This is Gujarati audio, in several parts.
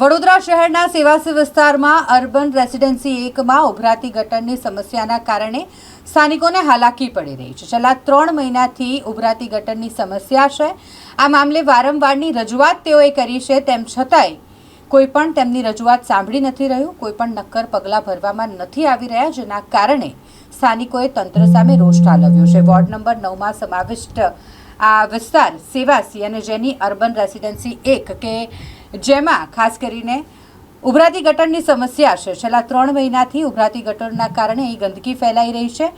વડોદરા શહેરના સેવાસી વિસ્તારમાં અર્બન રેસિડેન્સી એકમાં ઉભરાતી ગટરની સમસ્યાના કારણે સ્થાનિકોને હાલાકી પડી રહી છે. છેલ્લા ત્રણ મહિનાથી ઉભરાતી ગટરની સમસ્યા છે. આ મામલે વારંવારની રજૂઆત તેઓએ કરી છે. તેમ છતાંય કોઈ પણ તેમની રજૂઆત સાંભળી નથી રહ્યું. કોઈ પણ નક્કર પગલાં ભરવામાં નથી આવી રહ્યા, જેના કારણે સ્થાનિકોએ તંત્ર સામે રોષ ઠાલવ્યો છે. વોર્ડ નંબર નવમાં સમાવિષ્ટ આ વિસ્તાર સેવાસી અને જેની અર્બન રેસિડેન્સી એક કે જેમાં ખાસ કરીને ઉભરાતી ગટરની સમસ્યા છે. છેલ્લા ત્રણ મહિનાથી ઉભરાતી ગટરના કારણે અહીં ગંદકી ફેલાઈ રહી છે.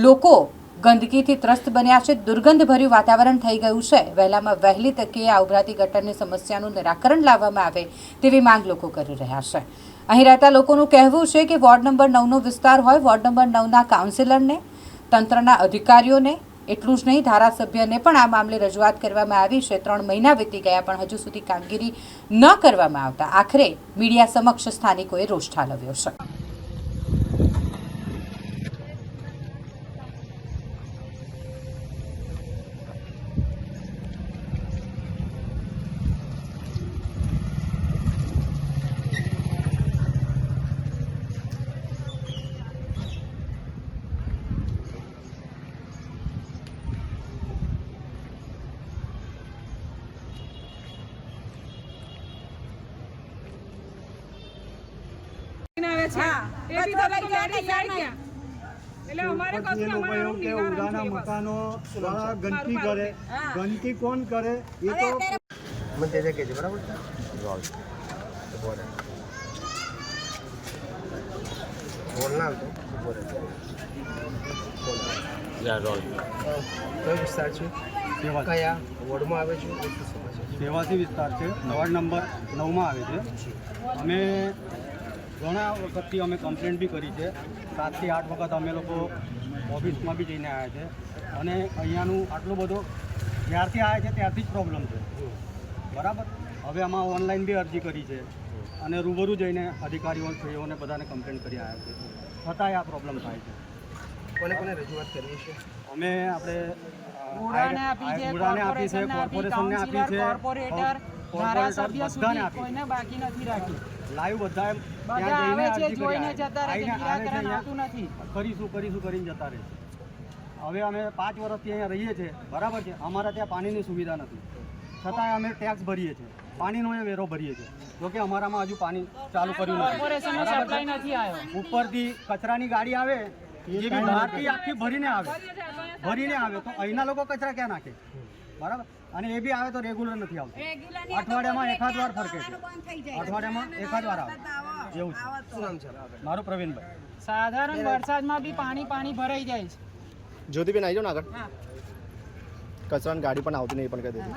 લોકો ગંદકીથી ત્રસ્ત બન્યા છે. દુર્ગંધભર્યું વાતાવરણ થઈ ગયું છે. વહેલામાં વહેલી તકે આ ઉભરાતી ગટરની સમસ્યાનું નિરાકરણ લાવવામાં આવે તેવી માંગ લોકો કરી રહ્યા છે. અહીં રહેતા લોકોનું કહેવું છે કે વોર્ડ નંબર નવનો વિસ્તાર હોય, વોર્ડ નંબર નવના કાઉન્સિલરને, તંત્રના અધિકારીઓને એટલું જ નહીં, ધારાસભ્યને પણ આ મામલે રજૂઆત કરવામાં આવી છે. ત્રણ મહિના વીતી ગયા પણ હજુ સુધી કામગીરી ન કરવામાં આવતા. આખરે મીડિયા સમક્ષ સ્થાનિકોએ રોષ ઠાલવ્યો છે. આવે છે? એ બી તમે ગાડી સાઈડ ક્યાં? એટલે અમારે કશું કે અમારે ઉડાના મકાનો વાળા ગંદકી કરે. ગંદકી કોણ કરે? એ તો મને તે જે કહેજે બરાબર બોલે બોલ ના આવતો. બોલે કયો વિસ્તાર છે? સેવા. કયા વોર્ડમાં આવે છે? છે? સેવાસી વિસ્તાર છે. વોર્ડ નંબર નવમાં આવે છે. અમે ઘણા વખતથી અમે કમ્પ્લેન બી કરી છે. સાતથી આઠ વખત અમે લોકો ઓફિસમાં બી જઈને આવ્યા છે. અને અહીંયાનું આટલું બધો જ્યારથી આવ્યા છે ત્યારથી જ પ્રોબ્લેમ છે. બરાબર? હવે આમાં ઓનલાઈન બી અરજી કરી છે. અને રૂબરૂ જઈને અધિકારીઓ શ્રીઓને બધાને કમ્પ્લેન કરી આવ્યા છે. છતાંય આ પ્રોબ્લેમ થાય છે. કોને કોને રજૂઆત કરવી છે? અમે આપણે આપી છે આપી છે કોર્પોરેશનને આપી છે કોર્પોરેટર કોર્પોરેટર ધારાસભ્ય સુધી કોઈને બાકી નથી રાખ્યું. લાઈવ બધા એમ આવે છે જોઈને જતા રહે નથી. કરીશું કરીશું કરીને જતા રહે છે. હવે અમે પાંચ વર્ષથી અહીંયા રહીએ છીએ બરાબર છે? અમારા ત્યાં પાણીની સુવિધા નથી. છતાંય અમે ટેક્સ ભરીએ છીએ. પાણીનો એ વેરો ભરીએ છીએ. જોકે અમારામાં હજુ પાણી ચાલુ કર્યું નથી. ઉપરથી કચરાની ગાડી આવે એ બી બહારથી આખી ભરીને આવે. ભરીને આવે. તો અહીંના લોકો કચરા ક્યાં નાખે? બરાબર? અને એ બી આવે તો રેગ્યુલર નથી આવતું. અઠવાડિયામાં એકાદ વાર ફરકે છે. અઠવાડિયામાં એકાદ વાર આવે. એવું છે. શું નામ છે? મારું પ્રવીણભાઈ. સાધારણ વરસાદમાં બી પાણી પાણી ભરાઈ જાય છે. જ્યોતિબેન આવી જાઓ ને આગળ. કચરાની ગાડી પણ આવતી નહીં પણ કહી દેજો.